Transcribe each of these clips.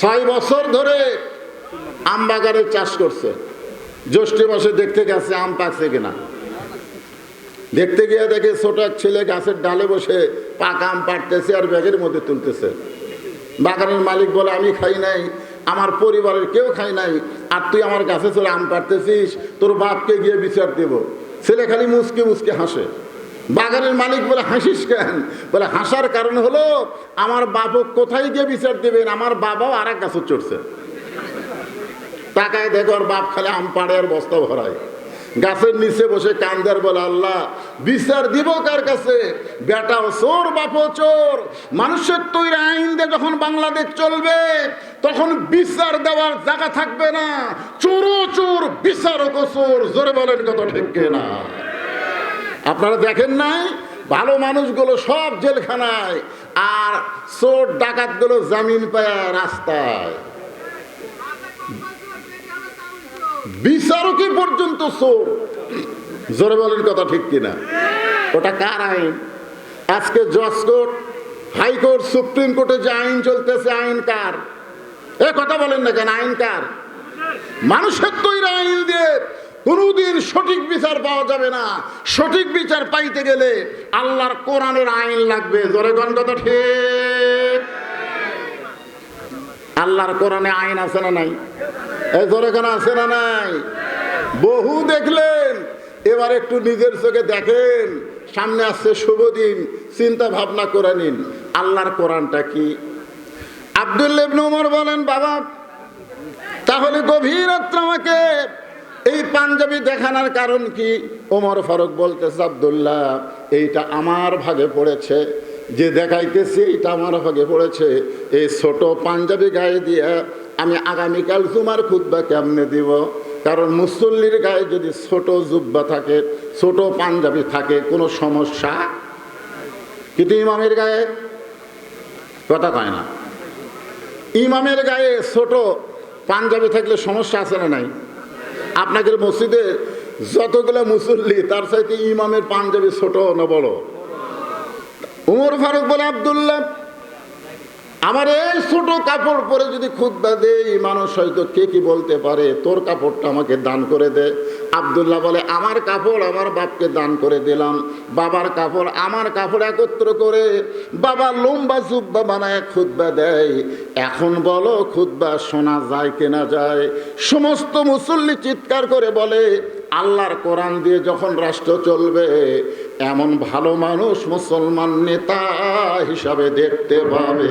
ছয় বছর ধরে আম বাগানের চাষ করছে। জ্যৈষ্ঠ মাসে দেখতে গেছে আম পাকছে কিনা। দেখতে গিয়ে দেখে ছোট এক ছেলে গাছের ডালে বসে পাকা আম পাড়তেছে আর ব্যাগের মধ্যে তুলতেছে। বাগানের মালিক বলে, আমি খাই নাই, আমার পরিবারের কেউ খাই নাই, আর তুই আমার গাছে চলে আম পাড়তেছিস, তোর বাপকে গিয়ে বিচার দেব। ছেলে খালি মুসকে মুসকে হাসে। বাগানের মালিক বলে হাসিস কেন? বলে হাসার কারণ হলো, আমার বাবু কোথায় গিয়ে বিচার দেবেন? আমার বাবাও আর এক গাছে চড়ছে। তাকায় দেখো আর বাপ খালি আম পাড়ে আর বস্তা ভরায়। গাছের নিচে বসে কান্দার বলে, আল্লাহ, বিচার দিব কার কাছে? বেটাও চোর বাপও চোর। মানুষের তৈরি আইন দিয়ে যখন বাংলাদেশ চলবে, তখন বিচার দেওয়ার জায়গা থাকবে না। চোরও চোর বিচারক চোর। জোরে বলেন কত ঠিক না আপনারা দেখেন নাই? ভালো মানুষগুলো সব জেলখানায় আর চোর ডাকাতগুলো জামিন পায় রাস্তায়। বিচারকই পর্যন্ত চোর। জোরে বলেন কথা ঠিক কিনা? ওটা কার আইন? আজকে জজ কোর্ট হাইকোর্ট, সুপ্রিম কোর্টে যে আইন চলতেছে, আইন কার? এ কথা বলেন না কেন, আইন কার? মানুষের তৈরি আইন দিয়ে কোনোদিন সঠিক বিচার পাওয়া যাবে না। সঠিক বিচার পাইতে গেলে আল্লাহর কোরআনের আইন লাগবে। জোরে কথা ঠিক? আল্লাহর কোরআনে আইন আছে না নাই? এই জোরে কেন আছে না নাই? বহু দেখলেন, এবার একটু নিজের চোখে দেখেন, সামনে আসছে শুভ দিন, চিন্তা ভাবনা করে নিন, আল্লাহর কোরআনটা কি? আব্দুল্লাহ ইবনে বলেন, বাবা, তাহলে গভীর আমাকে এই পাঞ্জাবি দেখানোর কারণ কি? ওমর ফারুক বলতেছে, আবদুল্লাহ, এইটা আমার ভাগে পড়েছে। যে দেখাইতেছে, এইটা আমার ভাগে পড়েছে। এই ছোট পাঞ্জাবি গায়ে দিয়ে আমি আগামীকাল তোমার খুদ্া কেমনে দিব? কারণ মুসল্লির গায়ে যদি ছোট জুব্বা থাকে, ছোট পাঞ্জাবি থাকে, কোনো সমস্যা? কিন্তু ইমামের গায়ে কথা কয় না। ইমামের গায়ে ছোট পাঞ্জাবি থাকলে সমস্যা আছে না নাই? আপনাদের মসজিদে যতগুলো মুসল্লি, তার সাথে ইমামের পাঞ্জাবি ছোট না বড়? উমর ফারুক বলে, আবদুল্লাহ আমার এই ছোট কাপড় পরে যদি খুদ্া দেই, মানুষ হয়তো কে কি বলতে পারে? তোর কাপড়টা আমাকে দান করে দে। আবদুল্লাহ বলে, আমার কাপড় আমার বাপকে দান করে দিলাম। বাবার কাপড় আমার কাপড় একত্র করে বাবা লম্বা জুব্বা বানায় খুদ্া দেয়। এখন বলো খুদ্া শোনা যায় কেনা যায়? সমস্ত মুসল্লি চিৎকার করে বলে আল্লাহর কোরআন দিয়ে যখন রাষ্ট্র চলবে, এমন ভালো মানুষ মুসলমান নেতা হিসাবে দেখতে পাবে।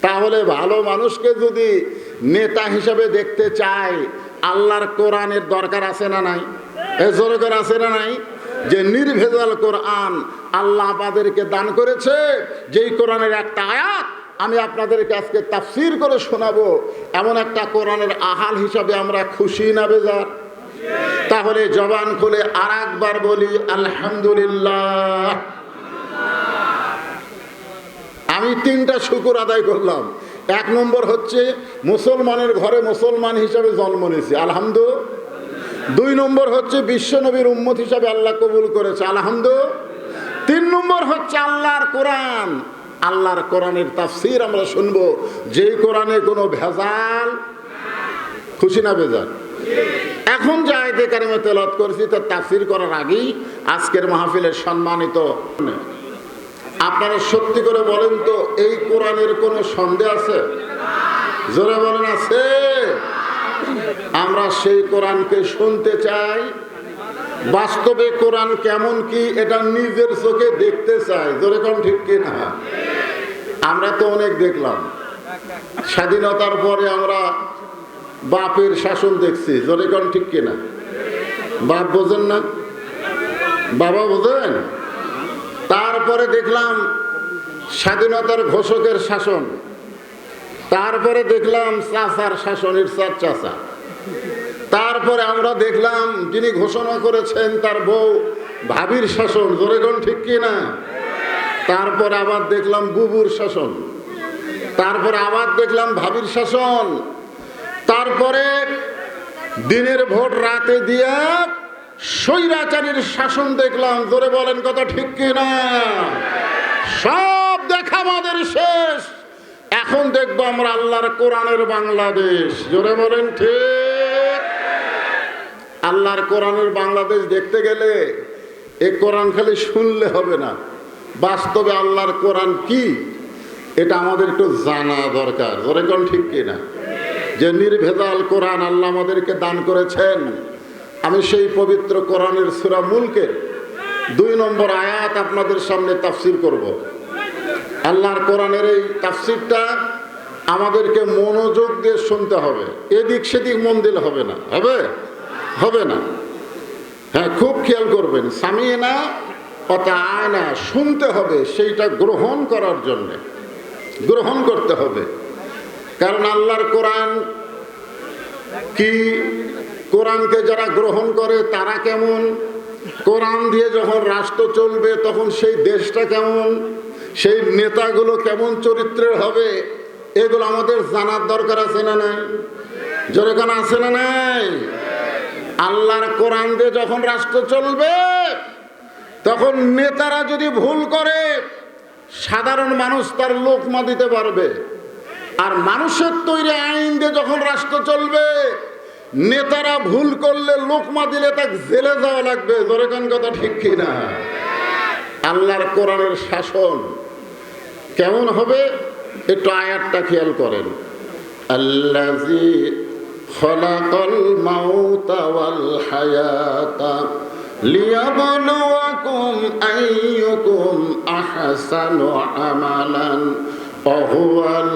তাহলে ভালো মানুষকে যদি নেতা হিসাবে দেখতে চায়, আল্লাহর কোরআনের দরকার আছে না নাই? এ আছে না নাই? যে নির্ভেজাল কোরআন আল্লাহ আমাদেরকে দান করেছে, যেই কোরআনের একটা আয়াত আমি আপনাদেরকে আজকে তাফসির করে শোনাবো, এমন একটা কোরআনের আহাল হিসাবে আমরা খুশি না বেজার? তাহলে জবান খুলে আর একবার বলি, আলহামদুলিল্লাহ। আমি তিনটা শুকুর আদায় করলাম। এক নম্বর হচ্ছে, মুসলমানের ঘরে মুসলমান হিসাবে জন্ম নিয়েছি, আলহামদু। দুই নম্বর হচ্ছে বিশ্বনবীর উম্মত হিসাবে আল্লাহ কবুল করেছে, আলহামদু। তিন নম্বর হচ্ছে, আল্লাহর কোরআন আল্লাহর কোরআনের তাফসির আমরা শুনব। যেই কোরআনে কোনো ভেজাল খুশি না ভেজাল? এখন যে আয়তে কারিমে তেলত করেছি, তার তাফসির করার আগেই আজকের মাহফিলের সম্মানিত আপনারা সত্যি করে বলেন তো, এই কোরআনের কোনো সন্দেহ আছে? জোরে বলেন, আছে। আমরা সেই কোরআনকে শুনতে চাই। বাস্তবে কোরআন কেমন কি, এটা নিজের চোখে দেখতে চাই। জোরে কোন ঠিক কি না আমরা তো অনেক দেখলাম। স্বাধীনতার পরে আমরা বাপের শাসন দেখছি। জোরে কোন ঠিক কিনা? বাপ বোঝেন না? বাবা বোঝেন? তারপরে দেখলাম স্বাধীনতার ঘোষকের শাসন। তারপরে দেখলাম চাচার শাসনের চার চাচা। তারপরে আমরা দেখলাম যিনি ঘোষণা করেছেন তার বউ ভাবির শাসন। জোরেগণ ঠিক কি না তারপরে আবার দেখলাম বুবুর শাসন। তারপরে আবার দেখলাম ভাবির শাসন। তারপরে দিনের ভোট রাতে দিয়া স্বৈরাচারীর শাসন দেখলাম। জোরে বলেন কথা ঠিক কি না সব দেখা আমাদের শেষ। এখন দেখব আমরা আল্লাহর কোরআনের বাংলাদেশ। জোরে বলেন ঠিক? আল্লাহর কোরআনের বাংলাদেশ দেখতে গেলে এ কোরআন খালি শুনলে হবে না। বাস্তবে আল্লাহর কোরআন কি? এটা আমাদের একটু জানা দরকার। জোরে কোন ঠিক কিনা? যে নির্ভেজাল কোরআন আল্লাহ আমাদেরকে দান করেছেন। আমি সেই পবিত্র কোরআনের সুরা মুলকে দুই নম্বর আয়াত আপনাদের সামনে তাফসির করব। আল্লাহর কোরআনের এই তাফসিরটা আমাদেরকে মনোযোগ দিয়ে শুনতে হবে। এদিক সেদিক মন দিলে হবে না। হবে? হবে না। হ্যাঁ খুব খেয়াল করবেন। সামিয়ে না কথা শুনতে হবে, সেইটা গ্রহণ করার জন্যে। গ্রহণ করতে হবে। কারণ আল্লাহর কোরআন কি? কোরআনকে যারা গ্রহণ করে, তারা কেমন? কোরআন দিয়ে যখন রাষ্ট্র চলবে, তখন সেই দেশটা কেমন? সেই নেতাগুলো কেমন চরিত্রের হবে? এগুলো আমাদের জানার দরকার আছে না নাই? যেরকম আছে না নাই? আল্লাহর কোরআন দিয়ে যখন রাষ্ট্র চলবে তখন নেতারা যদি ভুল করে, সাধারণ মানুষ তার লোকমা দিতে পারবে। আর মানুষের তৈরি আইন দিয়ে যখন রাষ্ট্র চলবে, নেতারা ভুল করলে লোকমা দিলে তাকে জেলে যাওয়া লাগবে। দরকান কথা ঠিক কিনা আল্লাহর কোরআনের শাসন কেমন হবে? একটু আয়াতটা খেয়াল করেন। ওয়াল লিয়াবলুয়াকুম আইয়ুকুম আহসানু আমালান ওহুয়াল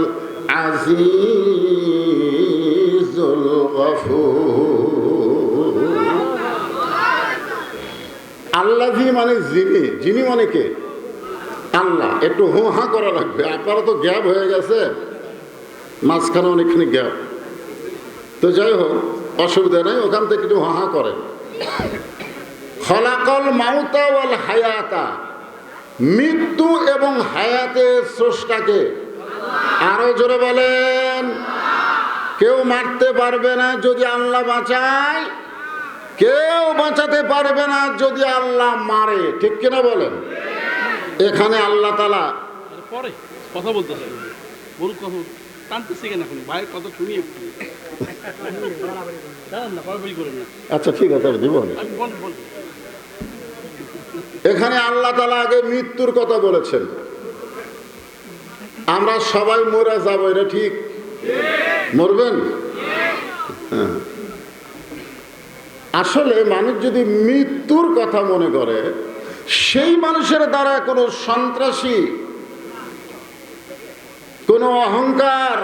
আজিজুল গফুর। আল্লাহি মানে যিনি যিনি মানে কে? আল্লাহ। একটু হু হা করা লাগবে। আপনারা তো গ্যাপ হয়ে গেছে। মাঝখানে অনেকখানি গ্যাপ। তো যাই হোক, অসুবিধা নেই, ওখান থেকে একটু হা করেন। খলাকল মাউতা ওয়াল হায়াতা। মৃত্যু এবং হায়াতের স্রষ্টাকে আরও জোরে বলেন। কেউ মারতে পারবে না যদি আল্লাহ বাঁচায়। কেউ বাঁচাতে পারবে না যদি আল্লাহ মারে। ঠিক কিনা বলেন? এখানে আল্লাহ তালা পরে কথা বলতে হবে কথা টানতেছে কেন এখন? ভাইয়ের কথা শুনি একটু। দাঁড়ান না বাড়াবাড়ি করেন না আচ্ছা ঠিক আছে দিব। এখানে আল্লাহ তালা আগে মৃত্যুর কথা বলেছেন। আমরা সবাই মরে যাব, এটা ঠিক? মরবেন? হ্যাঁ। আসলে মানুষ যদি মৃত্যুর কথা মনে করে, সেই মানুষের দ্বারা কোনো সন্ত্রাসী, কোনো অহংকার,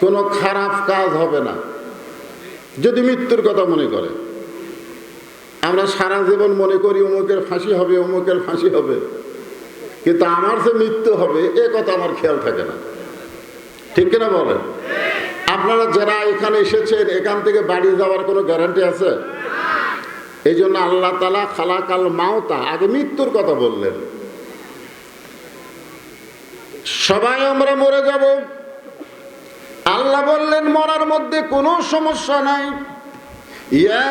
কোনো খারাপ কাজ হবে না, যদি মৃত্যুর কথা মনে করে। আমরা সারা জীবন মনে করি অমুকের ফাঁসি হবে, অমুকের ফাঁসি হবে। কিন্তু আমার যে মৃত্যু হবে, এ কথা আমার খেয়াল থাকে না। ঠিক কিনা বলেন? আপনারা যারা এখানে এসেছেন, এখান থেকে বাড়ি যাওয়ার কোনো গ্যারান্টি আছে? এই জন্য আল্লাহ তালা খালাকাল মাওতা আগে মৃত্যুর কথা বললেন। সবাই আমরা মরে যাব। আল্লাহ বললেন, মরার মধ্যে কোনো সমস্যা নাই। ইয়া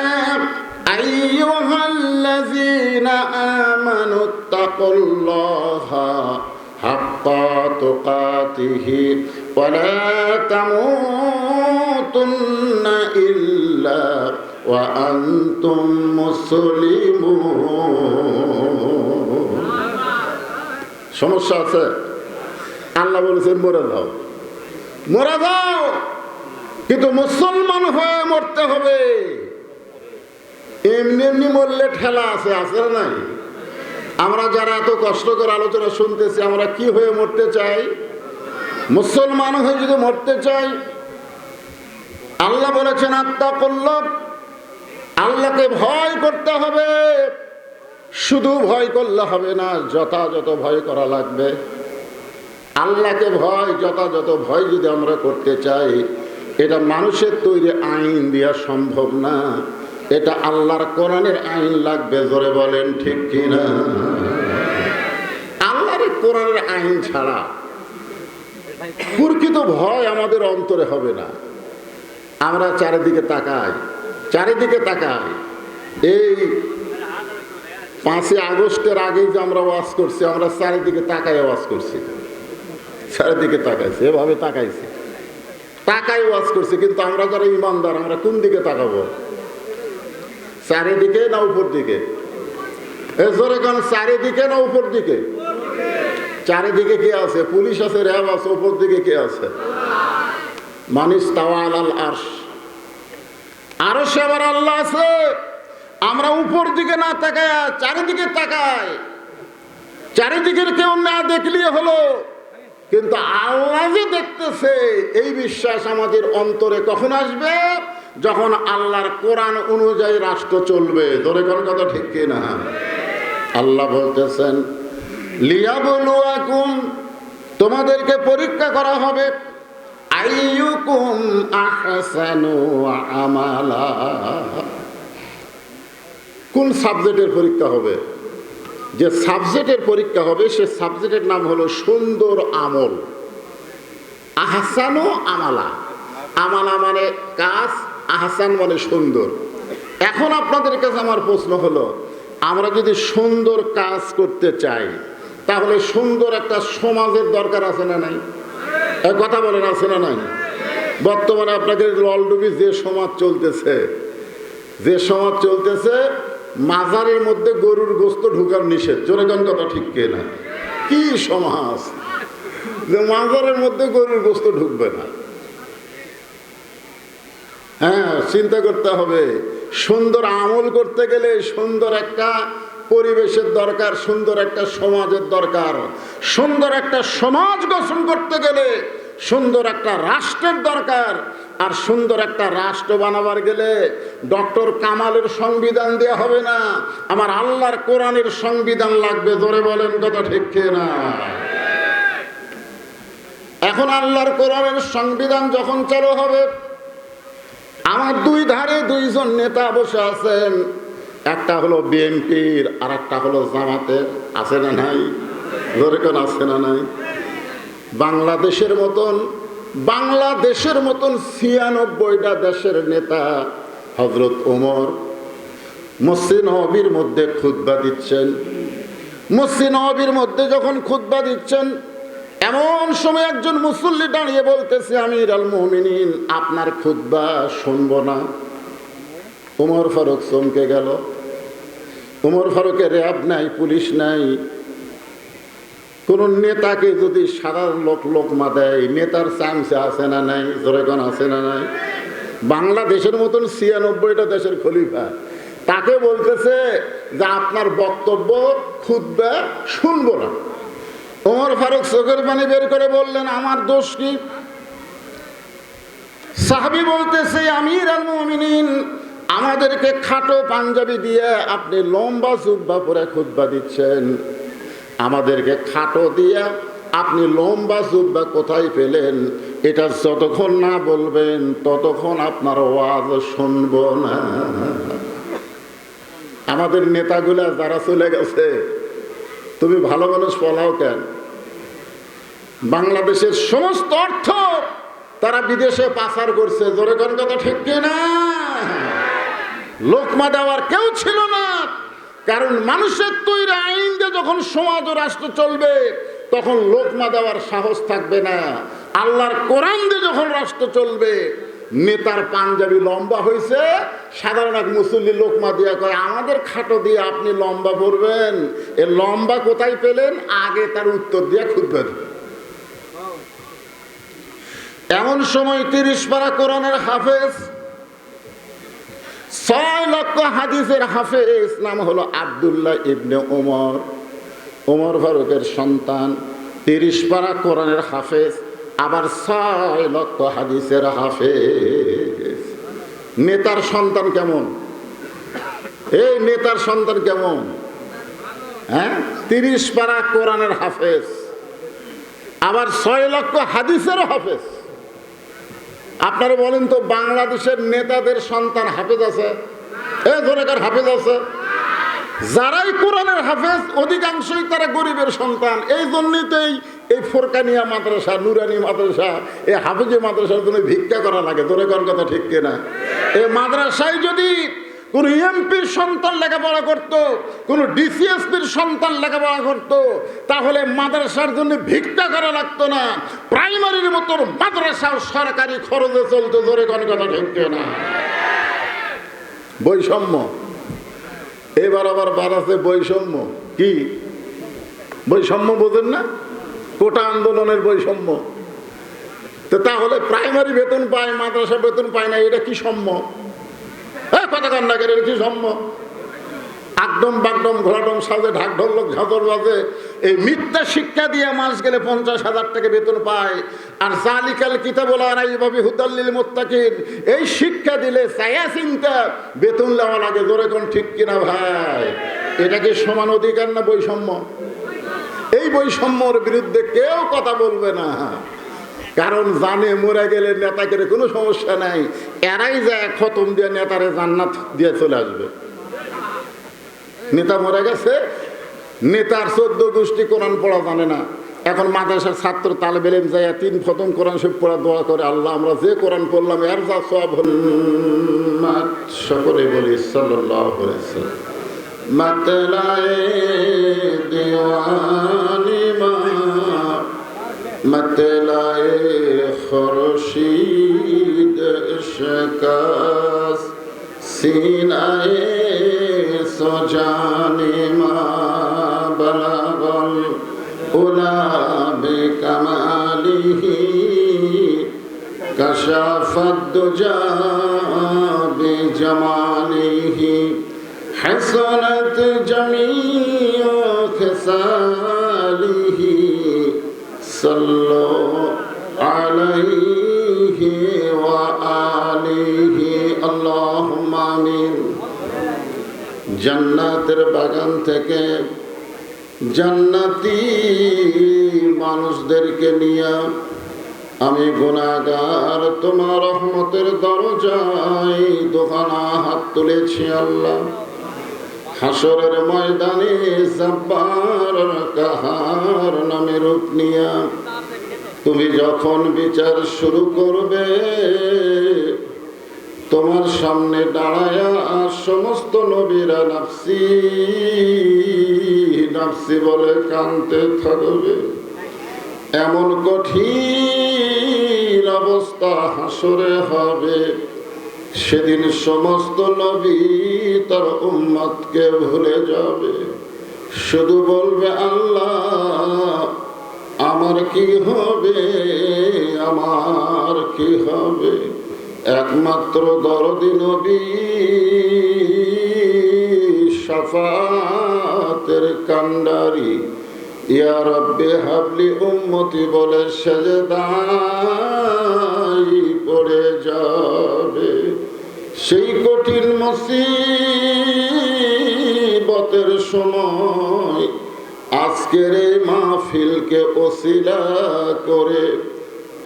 আইয়ুহাল্লাযীনা আমানু তাকুল্লাহা হাক্কা তুকাতিহি ওয়া লা তামুতুন্না ইল্লা ওয়া আনতুম মুসলিমুন। সমস্যা আছে? আল্লাহ বলেছেন, মরে যাও। মরে যাও, কিন্তু মুসলমান হয়ে মরতে হবে। এমনি এমনি মরলে ঠেলা আছে আছে নাই? আমরা যারা এত কষ্ট করে আলোচনা শুনতেছি, আমরা কি হয়ে মরতে চাই? মুসলমান হয়ে যদি মরতে চাই, আল্লাহ বলেছেন, আত্মা করল আল্লাহকে ভয় করতে হবে, শুধু ভয় করলে হবে না, যথাযথ ভয় করা লাগবে। আল্লাহকে ভয়, যথাযথ ভয় যদি আমরা করতে চাই, এটা মানুষের তৈরি আইন দেওয়া সম্ভব না। এটা আল্লাহর কোরআনের আইন লাগবে, জোরে বলেন, ঠিক কিনা? আল্লাহর কোরআনের আইন ছাড়া প্রকৃত ভয় আমাদের অন্তরে হবে না। আমরা চারিদিকে তাকাই চারিদিকে তাকাই। এই পাঁচই আগস্টের আগেই যে আমরা ওয়াজ করছি, আমরা চারিদিকে তাকাই ওয়াজ করছি। চারিদিকে তাকাইছি, এভাবে তাকাইছি। তাকাই ওয়াজ করছি, কিন্তু আমরা যারা ইমানদার, আমরা কোন দিকে তাকাবো? চারিদিকে না উপর দিকে জোরে কোন, চারিদিকে না উপর দিকে চারিদিকে কে আছে? পুলিশ আছে, র্যাব আছে উপর দিকে কে আছে? মানিস তাওয়াল আল আরশ। আরও সেবার আল্লাহ আছে। আমরা উপর দিকে না তাকায়, চারিদিকে তাকাই। চারিদিকের কেউ না দেখলে হলো। কিন্তু আল্লাহ যে দেখতেছে, এই বিশ্বাস আমাদের অন্তরে কখন আসবে? যখন আল্লাহর কোরআন অনুযায়ী রাষ্ট্র চলবে, ধরে কোন কথা ঠিক কিনা আল্লাহ বলতেছেন লিয়া বলুয়াকুম তোমাদেরকে পরীক্ষা করা হবে, আইয়ুকুম আহসানু আমালা। কোন সাবজেক্টের পরীক্ষা হবে? যে সাবজেক্টের পরীক্ষা হবে, সে সাবজেক্টের নাম হলো সুন্দর আমল। আহসানু আমালা। আমালা মানে কাজ আহসান মানে সুন্দর। এখন আপনাদের কাছে আমার প্রশ্ন হলো, আমরা যদি সুন্দর কাজ করতে চাই, তাহলে সুন্দর একটা সমাজের দরকার আছে না নাই? কথা বলেন, আছে না নাই? বর্তমানে আপনাদের ললডুবি যে সমাজ চলতেছে, যে সমাজ চলতেছে, মাজারের মধ্যে গরুর গোস্ত ঢুকার নিষেধ। জোরে গান কথা ঠিক কে না? কি সমাজ? যে মাজারের মধ্যে গরুর গোস্ত ঢুকবে না। হ্যাঁ চিন্তা করতে হবে। সুন্দর আমল করতে গেলে সুন্দর একটা পরিবেশের দরকার, সুন্দর একটা সমাজের দরকার। সুন্দর একটা সমাজ গঠন করতে গেলে সুন্দর একটা রাষ্ট্রের দরকার। আর সুন্দর একটা রাষ্ট্র বানাবার গেলে ডক্টর কামালের সংবিধান দেওয়া হবে না। আমার আল্লাহর কোরআনের সংবিধান লাগবে ধরে বলেন কথা ঠিক না এখন আল্লাহর কোরআনের সংবিধান যখন চালু হবে আমার দুই ধারে দুইজন নেতা বসে আছেন। একটা হলো বিএনপির আর একটা হলো জামাতের। আছে না নাই? ধরে কোন, আছে না নাই? বাংলাদেশের মতন বাংলাদেশের মতন ছিয়ানব্বইটা দেশের নেতা হজরত ওমর মসজিদ মধ্যে খুদ্া দিচ্ছেন। মসজিদ মধ্যে যখন খুদ্া দিচ্ছেন এমন সময় একজন মুসল্লি দাঁড়িয়ে বলতেছে, আমির আল মোমিনিন, আপনার খুদ্া শুনব না। উমর ফারুক চমকে গেল। উমর ফারুকের র্যাব নাই, পুলিশ নাই। কোন নেতাকে যদি সাধারণ লোক লোকমা দেয়, নেতার চান্সে আছে না নাই জোরেগন আছে না নাই? বাংলাদেশের মতন ছিয়ানব্বইটা দেশের খলিফা। তাকে বলতেছে যে, আপনার বক্তব্য খুদ্া শুনব না। ওমর ফারুক চোখের পানি বের করে বললেন, আমার দোষ কি? সাহাবি বলতেছে, আমির আল মুমিনিন আমাদেরকে খাটো পাঞ্জাবি দিয়ে আপনি লম্বা জুব্বা পরে খুদ্া দিচ্ছেন। আমাদেরকে খাটো দিয়ে আপনি লম্বা জুব্বা কোথায় পেলেন? এটা যতক্ষণ না বলবেন, ততক্ষণ আপনার ওয়াজ শুনব না। আমাদের নেতাগুলা যারা চলে গেছে, তুমি ভালো মানুষ, পলাও কেন? বাংলাদেশের সমস্ত অর্থ তারা বিদেশে পাচার করছে। জোরে কোন কথা ঠিক না লোকমা দেওয়ার কেউ ছিল না। কারণ মানুষের তৈরি আইন দিয়ে যখন সমাজ ও রাষ্ট্র চলবে, তখন লোকমা দেওয়ার সাহস থাকবে না। আল্লাহর কোরআন দিয়ে যখন রাষ্ট্র চলবে, নেতার পাঞ্জাবি লম্বা হয়েছে সাধারণ এক মুসল্লি লোকমা দিয়া কয়, আমাদের খাটো দিয়ে আপনি লম্বা পড়বেন এ লম্বা কোথায় পেলেন? আগে তার উত্তর দিয়ে খুঁজবেন এমন সময় তিরিশ পারা কোরআনের হাফেজ, ছয় লক্ষ হাদিসের হাফেজ, নাম হলো আবদুল্লাহ ইবনে ওমর ওমর ফারুকের সন্তান, তিরিশ পারা কোরআনের হাফেজ, আবার ছয় লক্ষ হাদিসের হাফেজ। নেতার সন্তান কেমন? এই নেতার সন্তান কেমন? হ্যাঁ? তিরিশ পারা কোরআনের হাফেজ, আবার ছয় লক্ষ হাদিসের হাফেজ। আপনারা বলেন তো বাংলাদেশের নেতাদের সন্তান হাফেজ আছে? এ হাফেজ আছে? যারাই কোরআনের হাফেজ, অধিকাংশই তারা গরিবের সন্তান। এই জন্যই তো এই এই ফোরকানিয়া মাদ্রাসা, নুরানি মাদ্রাসা, এই হাফেজি মাদ্রাসার জন্য ভিক্ষা করা লাগে। ধরে কথা ঠিক কিনা? এই মাদ্রাসায় যদি কোন এমপির সন্তান লেখাপড়া করত, কোন ডিসিএসপির সন্তান লেখাপড়া করত, তাহলে মাদ্রাসার জন্য ভিক্ষা করা লাগতো না। প্রাইমারির মতো মাদ্রাসাও সরকারি খরচে চলতো ধরে কোনো কথা ঢুকতো না বৈষম্য। এবার আবার বাড়াচ্ছে বৈষম্য। কি? বৈষম্য বোঝেন না? কোটা আন্দোলনের বৈষম্য। তো তাহলে প্রাইমারি বেতন পায়, মাদ্রাসা বেতন পায় না, এটা কি সম্য আকডম বাগডম সাজে এই মিথ্যা শিক্ষা দিয়ে গেলে পঞ্চাশ হাজার টাকা বেতন পায়। আর এই শিক্ষা দিলে বেতন নেওয়া লাগে। জোরে কোন ঠিক কিনা ভাই? এটা কি সমান অধিকার না বৈষম্য? এই বৈষম্যর বিরুদ্ধে কেউ কথা বলবে না। কারণ জানে মরে গেলে নেতাকে কোনো সমস্যা নাই। এরাই যায় খতম দিয়ে নেতারে জান্নাত দিয়ে চলে আসবে। নেতা মরে গেছে, নেতার চোদ্দ গোষ্ঠী কোরআন পড়া জানে না। এখন মাদ্রাসার ছাত্র তাল বেলেম যায় তিন খতম কোরআন সব পড়া দোয়া করে, আল্লাহ, আমরা যে কোরআন পড়লাম, এর যা সব সকলে বলি সাল্লাহ মাতলায় দেওয়ানি মা مطلع خورشید شکست سینه سجان ما بلغل اولا بکماله کشف الدجا بجماله حسنت جمیع خسار صلوا عليه وآله اللهم آمين জান্নাতের বাগান থেকে জান্নাতি মানুষদেরকে নিয়ে আমি গুণাগার তোমার রহমতের দরজায় দোকানা হাত তুলেছি আল্লাহ হাসরের ময়দানে জব্বার কাহার নামে রূপ নিয়া। তুমি যখন বিচার শুরু করবে, তোমার সামনে দাঁড়ায়া সমস্ত নবীরা নাফসি নাফসি বলে কানতে থাকবে। এমন কঠিন অবস্থা হাসরে হবে। সেদিন সমস্ত নবী তার উম্মতকে ভুলে যাবে। শুধু বলবে, আল্লাহ, আমার কি হবে? আমার কি হবে? একমাত্র দরদি নবী সাফাতের কান্ডারি ইয়া রব্বে হাবলি উম্মতি বলে সেজদাই পড়ে যাবে। সেই কঠিন মুসিবতের সময় আজকের এই মাহফিলকে ওসিলা করে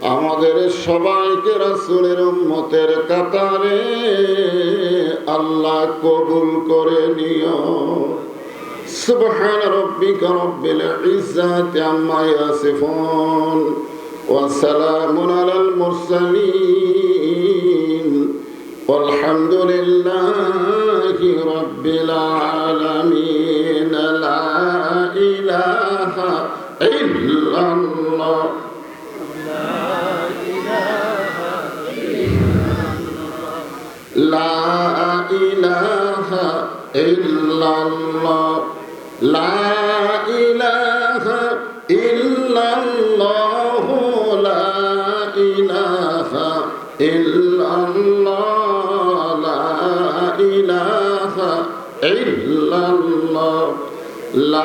আমাদের সবাইকে রাসুলের উম্মতের কাতারে আল্লাহ কবুল করে নিও سبحان ربك رب العزة عما يصفون وسلام على المرسلين والحمد لله رب العالمين لا إله إلا الله لا إله إلا الله لا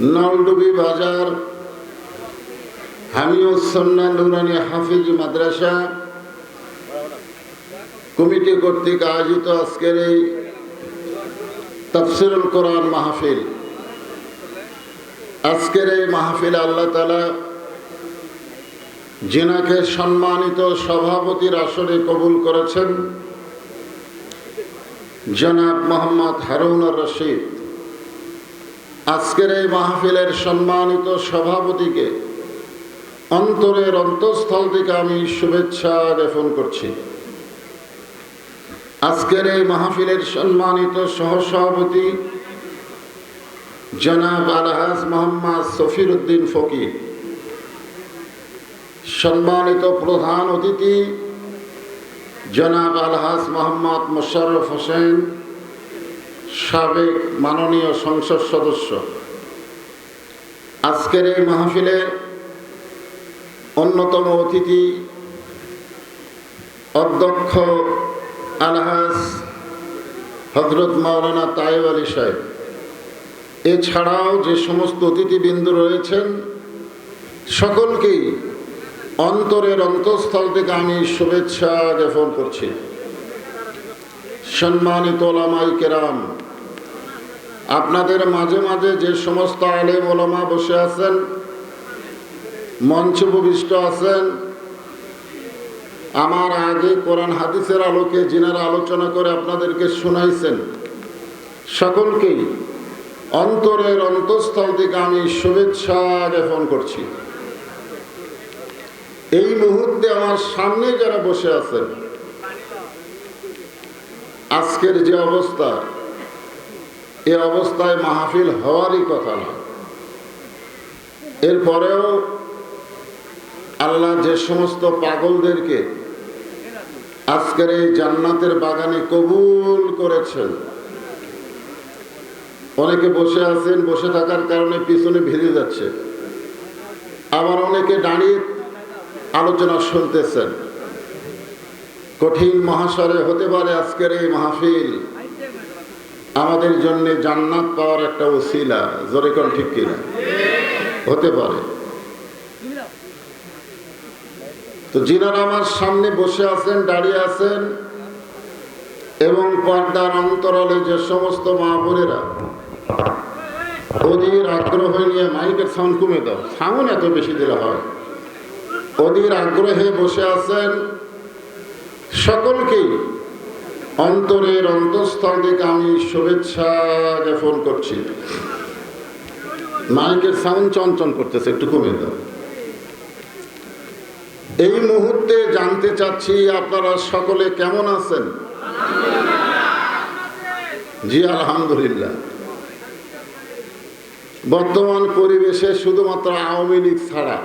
নলডুবি বাজার হামিউসন্না নুরানি হাফিজ মাদ্রাসা, কমিটি কর্তৃক আয়োজিত আজকের এই তফসিরুল কোরআন মাহফিল। আজকের এই মাহফিল আল্লাহ তালা জিনাকে সম্মানিত সভাপতির আসনে কবুল করেছেন জনাব মোহাম্মদ হারুনুর রশিদ। আজকের এই মাহফিলের সম্মানিত সভাপতিকে অন্তরের অন্তঃস্থল থেকে আমি শুভেচ্ছা জ্ঞাপন করছি। আজকের এই মাহফিলের সম্মানিত সহসভাপতি জনাব আলহাজ মোহাম্মদ সফির উদ্দিন ফকির, সম্মানিত প্রধান অতিথি জনাব আলহাজ মোহাম্মদ মোশাররফ হোসেন সাবেক মাননীয় সংসদ সদস্য। আজকের এই মাহফিলের অন্যতম অতিথি অধ্যক্ষ আলহাজ হজরত মাওলানা তাইব আলী সাহেব। এছাড়াও যে সমস্ত অতিথিবৃন্দ রয়েছেন, সকলকেই অন্তরের অন্তঃস্থল থেকে আমি শুভেচ্ছা জ্ঞাপন করছি। সম্মানিত ওলামাই কেরাম আপনাদের মাঝে মাঝে যে সমস্ত আলেম ওলামা বসে আছেন, মঞ্চ উপবিষ্ট আছেন, আমার আগে কোরআন হাদিসের আলোকে যিনারা আলোচনা করে আপনাদেরকে শোনাইছেন, সকলকেই অন্তরের অন্তঃস্থল থেকে আমি শুভেচ্ছা জ্ঞাপন করছি। এই মুহূর্তে আমার সামনে যারা বসে আছেন, আজকের যে অবস্থা এ অবস্থায় মাহফিল হওয়ারই কথা না। এরপরেও আল্লাহ যে সমস্ত পাগলদেরকে আজকের এই জান্নাতের বাগানে কবুল করেছেন, অনেকে বসে আছেন, বসে থাকার কারণে পিছনে ভিড়ে যাচ্ছে। আবার অনেকে দাঁড়িয়ে আলোচনা শুনতেছেন। কঠিন মহাশরে হতে পারে আজকের এই মাহফিল। আমাদের জন্য জান্নাত পাওয়ার একটা ওসিলা। জোরে কোন ঠিক কিনা? হতে পারে। তো যিনারা আমার সামনে বসে আছেন, দাঁড়িয়ে আছেন, এবং পর্দার অন্তরালে যে সমস্ত মা বোনেরা, অধীর আগ্রহ নিয়ে মাইকের সাউন্ড কমে দাও। সাউন্ড এত বেশি দিলে হয়। অধীর আগ্রহে বসে আছেন সকলকেই। অন্তরের অন্তঃস্থল থেকে আমি শুভেচ্ছা জ্ঞাপন করছি। মাইকের সাউন্ড চঞ্চন করতেছে, একটু কমে দাও। এই মুহূর্তে জানতে চাচ্ছি আপনারা সকলে কেমন আছেন? জি, আলহামদুলিল্লাহ। বর্তমান পরিবেশে শুধুমাত্র আওয়ামী লীগ ছাড়া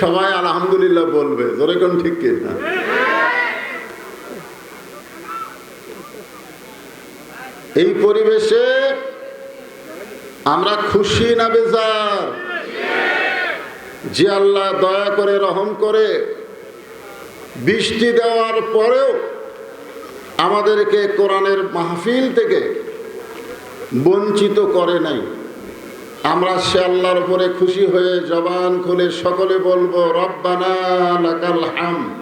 সবাই আলহামদুলিল্লাহ বলবে। জোরে কোন ঠিক কি এই পরিবেশে আমরা খুশি না বেজার? যে আল্লাহ দয়া করে, রহম করে বৃষ্টি দেওয়ার পরেও আমাদেরকে কোরআনের মাহফিল থেকে বঞ্চিত করে নাই। আমরা সে আল্লাহর উপরে খুশি হয়ে জবান খুলে সকলে বলব, রব্বানা লাকাল হাম।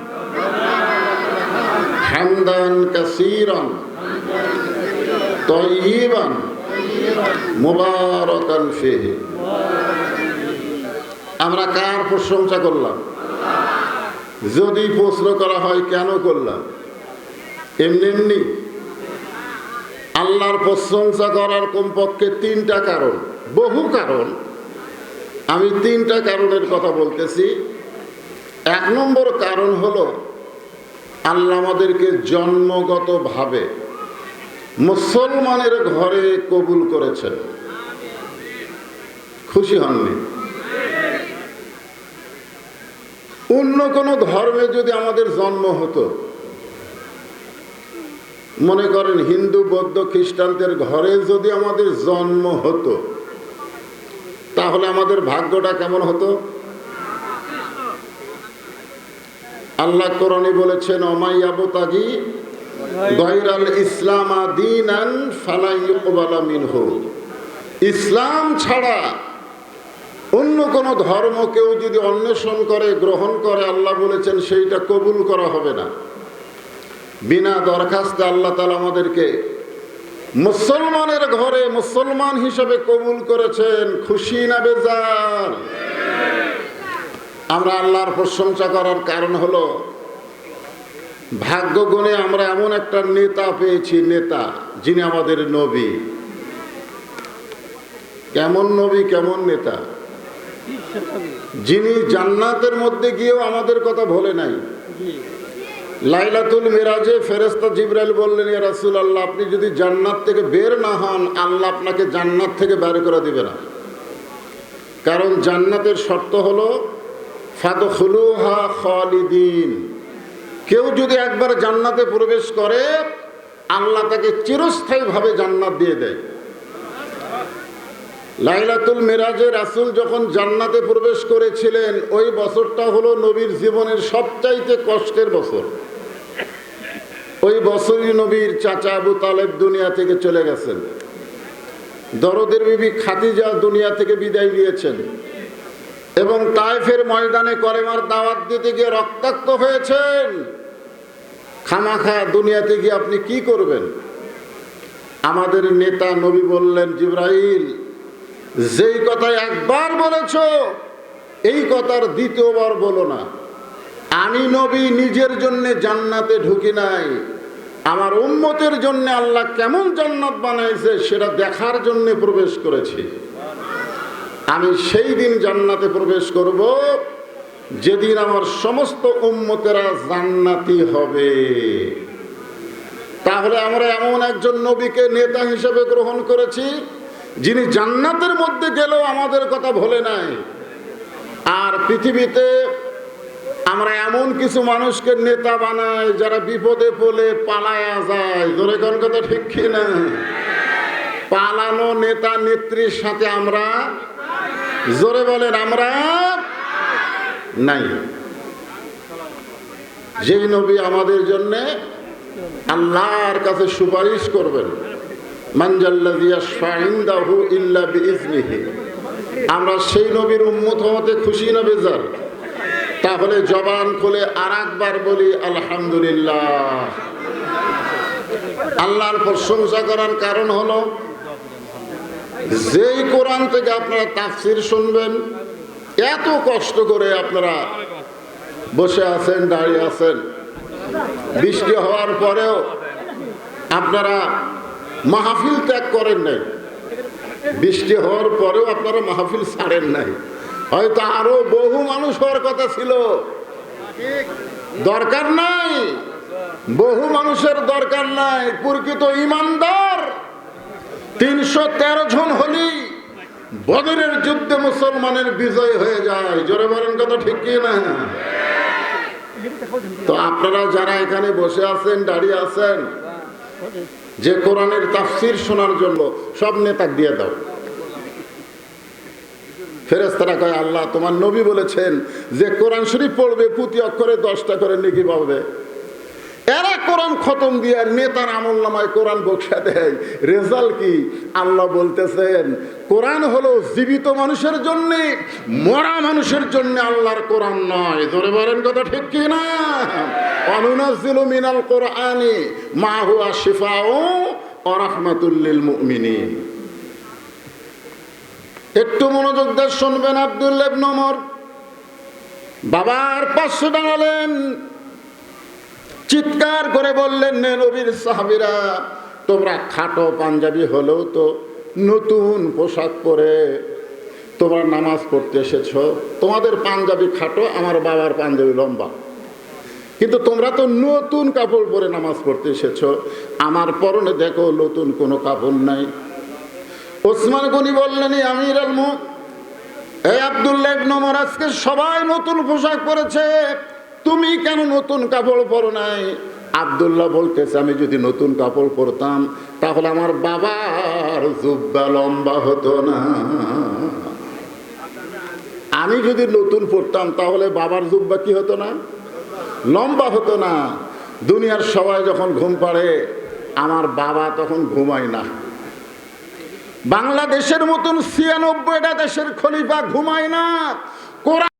হামদান কাসীরান। আমরা কার প্রশংসা করলাম? যদি প্রশ্ন করা হয়, কেন করলাম? এমনি এমনি। আল্লাহর প্রশংসা করার কমপক্ষে তিনটা কারণ, বহু কারণ। আমি তিনটা কারণের কথা বলতেছি। এক নম্বর কারণ হলো, আল্লাহ আমাদেরকে জন্মগতভাবে মুসলমানের ঘরে কবুল করেছেন। খুশি হননি। অন্য কোনো ধর্মে যদি আমাদের জন্ম হতো, মনে করেন হিন্দু, বৌদ্ধ, খ্রিস্টানদের ঘরে যদি আমাদের জন্ম হতো, তাহলে আমাদের ভাগ্যটা কেমন হতো? আল্লাহ কোরআনে বলেছেন অমাইয়াবতাগি ইসলাম ছাড়া অন্য কোন ধর্ম কেউ যদি অন্বেষণ করে, গ্রহণ করে, আল্লাহ বলেছেন সেইটা কবুল করা হবে না। বিনা দরখাস্তে আল্লাহ তালা আমাদেরকে মুসলমানের ঘরে মুসলমান হিসেবে কবুল করেছেন। খুশি না বেজার? আমরা আল্লাহর প্রশংসা করার কারণ হলো ভাগ্য গুণে আমরা এমন একটা নেতা পেয়েছি, নেতা, যিনি আমাদের নবী। কেমন নবী, কেমন নেতা? যিনি জান্নাতের মধ্যে গিয়েও আমাদের কথা ভোলে নাই। লাইলাতুল মিরাজে ফেরেস্তা জিব্রাইল বললেন, ইয়া রাসুল আল্লাহ আপনি যদি জান্নাত থেকে বের না হন, আল্লাহ আপনাকে জান্নাত থেকে বের করে দিবে না। কারণ জান্নাতের শর্ত হলো, ফাদখুলুহা খালিদিন। কেউ যদি একবার জান্নাতে প্রবেশ করে, আল্লাহ তাকে চিরস্থায়ীভাবে জান্নাত দিয়ে দেয়। লাইলাতুল মিরাজে রাসুল যখন জান্নাতে প্রবেশ করেছিলেন, ওই বছরটা হলো নবীর জীবনের সবচাইতে কষ্টের বছর। ওই বছরই নবীর চাচা আবু তালেব দুনিয়া থেকে চলে গেছেন। দরদের বিবি খাদিজা দুনিয়া থেকে বিদায় দিয়েছেন এবং তায়েফের ময়দানে করেমার দাওয়াত দিতে গিয়ে রক্তাক্ত হয়েছেন। খামাখা দুনিয়াতে গিয়ে আপনি কি করবেন? আমাদের নেতা নবী বললেন, জিব্রাইল, যেই কথা একবার বলেছ, এই কথার দ্বিতীয়বার বলো না। আমি নবী নিজের জন্য জান্নাতে ঢুকি নাই। আমার উম্মতের জন্য আল্লাহ কেমন জান্নাত বানাইছে, সেটা দেখার জন্য প্রবেশ করেছি। আমি সেই দিন জান্নাতে প্রবেশ করব যেদিন আমার সমস্ত উম্মতেরা জান্নাতি হবে। তাহলে আমরা এমন একজন নবীকে নেতা হিসেবে গ্রহণ করেছি, যিনি জান্নাতের মধ্যে গেলেও আমাদের কথা ভোলে নাই। আর পৃথিবীতে আমরা এমন কিছু মানুষকে নেতা বানাই, যারা বিপদে পড়লে পালায়া যায়। জোরে কোন কথা ঠিক কিনা? পালানো নেতা নেত্রীর সাথে আমরা, জোরে বলেন, আমরা নাই। যেই নবী আমাদের জন্য আল্লাহর কাছে সুপারিশ করবেন মানজাল্লাহু ইল্লা বিইজনিহি আমরা সেই নবীর উম্মত হতে খুশি না বেজার। তাহলে জবান খুলে আর একবার বলি, আলহামদুলিল্লাহ আল্লাহর প্রশংসা করার কারণ হলো, যেই কোরআন থেকে আপনারা তাফসির শুনবেন এত কষ্ট করে আপনারা বসে আছেন, দাঁড়িয়ে আছেন। বৃষ্টি হওয়ার পরেও আপনারা মাহফিল ত্যাগ করেন নাই। বৃষ্টি হওয়ার পরেও আপনারা মাহফিল ছাড়েন নাই। হয়তো আরও বহু মানুষ হওয়ার কথা ছিল। দরকার নাই। বহু মানুষের দরকার নাই। প্রকৃত ইমানদার। তিনশো তেরো জন হলি বদরের যুদ্ধে মুসলমানের বিজয় হয়ে যায়। জোরে বলেন কথা ঠিক কি না? তো আপনারা যারা এখানে বসে আছেন, দাঁড়িয়ে আছেন, যে কোরআনের তাফসির শোনার জন্য সব নেতা দিয়ে দাও। ফেরেস্তারা কয়, আল্লাহ, তোমার নবী বলেছেন যে কোরআন শরীফ পড়বে প্রতি অক্ষরে দশটা করে নেকি পাবে এরা কোরআন খতম দিয়ে নেতার আমল নামায় কোরআন বক্সা দেয়। রেজাল্ট কি? আল্লাহ বলতেছেন, কোরআন হলো জীবিত মানুষের জন্যে, মরা মানুষের জন্য আল্লাহর কোরআন নয়। ধরে বলেন কথা ঠিক কি না? অনুনাজিল মিনাল কোরআনি, মা হুয়া শিফাও অরহমাতুল্লিল মুমিনিন। একটু মনোযোগ দিয়ে শুনবেন আব্দুল্লাহ নমর বাবার পাশে দাঁড়ালেন। চিৎকার করে বললেন নবীর সাহাবিরা, তোমরা খাটো পাঞ্জাবি হলেও তো নতুন পোশাক পরে তোমরা নামাজ পড়তে এসেছ। তোমাদের পাঞ্জাবি খাটো, আমার বাবার পাঞ্জাবি লম্বা। কিন্তু তোমরা তো নতুন কাপড় পরে নামাজ পড়তে এসেছ। আমার পরনে দেখো নতুন কোনো কাপড় নাই। ওসমান গনি বললেন আমির আল মুখ এই আবদুল্লাহ নমর আজকে সবাই নতুন পোশাক পরেছে। তুমি কেন নতুন কাপড় পরো নাই? আবদুল্লাহ বলতেছে, আমি যদি নতুন কাপড় পরতাম, তাহলে আমার বাবার জুব্বা লম্বা হতো না। আমি যদি নতুন পড়তাম তাহলে বাবার জুব্বা কি হতো না? লম্বা হতো না। দুনিয়ার সবাই যখন ঘুম পাড়ে, আমার বাবা তখন ঘুমায় না। বাংলাদেশের মতন ছিয়ানব্বইটা দেশের খলিফা ঘুমায় না। কোরআন